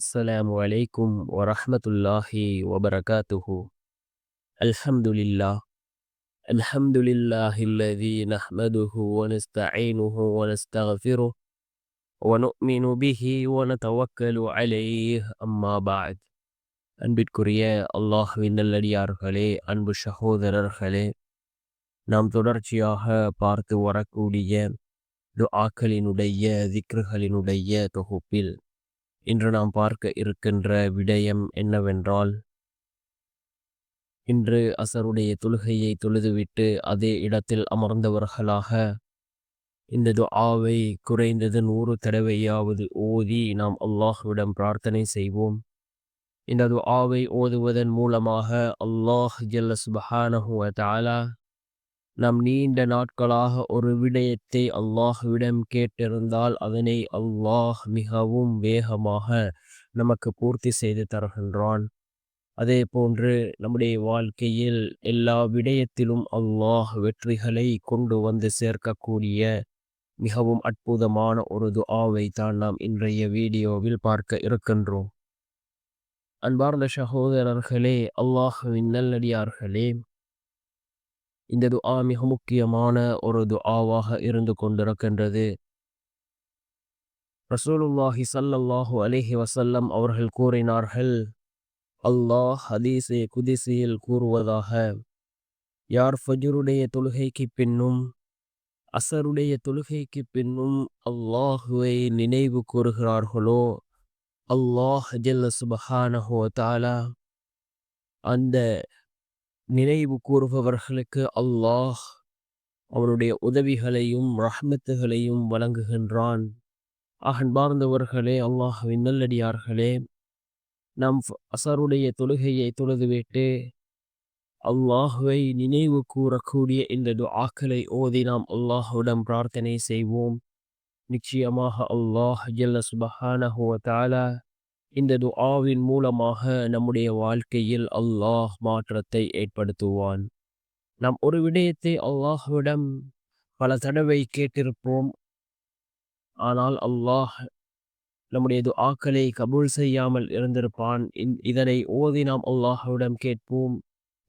السلام عليكم ورحمة الله وبركاته الحمد لله الحمد لله الذي نحمده ونستعينه ونستغفره ونؤمن به ونتوكل عليه أما بعد அன்பிற்குரிய அல்லாஹ்வின் நல்லடியார்களே அன்பு சகோதரர்களே நாம் தொடர்ச்சியாக பார்த்து வரக்கூடிய துஆக்களினுடைய திக்ருகளினுடைய தொகுப்பில் இன்று நாம் பார்க்க இருக்கின்ற விடயம் என்னவென்றால் இன்று அசருடைய தொழுகையை தொழுதுவிட்டு அதே இடத்தில் அமர்ந்தவர்களாக இந்த துஆவை குறைந்தது நூறு தடவையாவது ஓதி நாம் அல்லாஹ்விடம் பிரார்த்தனை செய்வோம். இந்த துஆவை ஓதுவதன் மூலமாக அல்லாஹ் ஜல்ல சுபஹானஹு தாலா நாம் நீண்ட நாட்களாக ஒரு விடயத்தை அல்லாஹ்விடம் கேட்டிருந்தால் அதனை அல்லாஹ் மிகவும் வேகமாக நமக்கு பூர்த்தி செய்து தருகின்றான். அதே போன்று நம்முடைய வாழ்க்கையில் எல்லா விடயத்திலும் அல்லாஹ் வெற்றிகளை கொண்டு வந்து சேர்க்கக்கூடிய மிகவும் அற்புதமான ஒரு துஆவை தான் நாம் இன்றைய வீடியோவில் பார்க்க இருக்கின்றோம். அன்பார்ந்த சகோதரர்களே அல்லாஹுவின் நல்லடியார்களே இந்த துஆ மிக முக்கியமான ஒரு துஆவாக இருந்து கொண்டிருக்கின்றது. ரசூலுல்லாஹி சல்லல்லாஹு அலிஹி வசல்லம் அவர்கள் கூறினார்கள் அல்லாஹ் ஹதீஸே குதிசியில் கூறுவதாக யார் ஃபஜ்ருடைய தொழுகைக்கு பின்னும் அசருடைய தொழுகைக்கு பின்னும் அல்லாஹுவை நினைவு கூறுகிறார்களோ? அல்லாஹ் ஜல்ல சுபஹானஹோ தாலா அந்த நினைவு கூறுபவர்களுக்கு அல்லாஹ் அவனுடைய உதவிகளையும் ரஹ்மத்துகளையும் வழங்குகின்றான். அன்பார்ந்தவர்களே அல்லாஹ்வின் நல்லடியார்களே நாம் அசருடைய தொழுகையை தொழுதுவிட்டு அல்லாஹுவை நினைவு கூறக்கூடிய இந்த துஆக்களை ஓதி நாம் அல்லாஹுடன் பிரார்த்தனை செய்வோம். நிச்சயமாக அல்லாஹ் ஜல்ல சுபஹானஹுவ தாலா இந்த துஆவின் மூலமாக நம்முடைய வாழ்க்கையில் அல்லாஹ் மாற்றத்தை ஏற்படுத்துவான். நாம் ஒரு விடயத்தை அல்லாஹ்விடம் பல தடவை கேட்டிருப்போம். ஆனால் அல்லாஹ் நம்முடைய துஆக்களை கபூல் செய்யாமல் இருந்திருப்பான். இதனை ஓதி நாம் அல்லாஹ்விடம் கேட்போம்.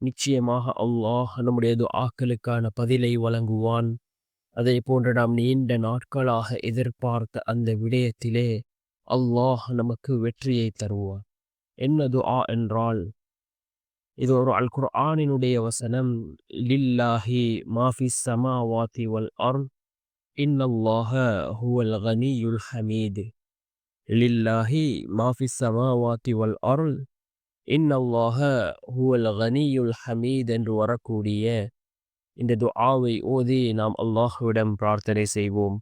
நிச்சயமாக அல்லாஹ் நம்முடைய துஆக்களுக்கான பதிலை வழங்குவான். அதே போன்று நாம் நீண்ட நாட்களாக எதிர்பார்த்த அந்த விடயத்திலே அல்லாஹ் நமக்கு வெற்றியை தருவார். என்ன துஆ என்றால் இது ஒரு அல் குர்ஆனினுடைய வசனம் லில்லாஹி மாஃபி சமாவாதி வல் அர் இன்னல்லாஹ ஹுவல் கனியுல் ஹமீது. லில்லாஹி மாஃபி சமாவாதி வல் அருள் இன்னல்லாஹ ஹுவல் கனியுல் ஹமீத் என்று வரக்கூடிய இந்த துஆவை ஓதி நாம் அல்லாஹுவிடம் பிரார்த்தனை செய்வோம்.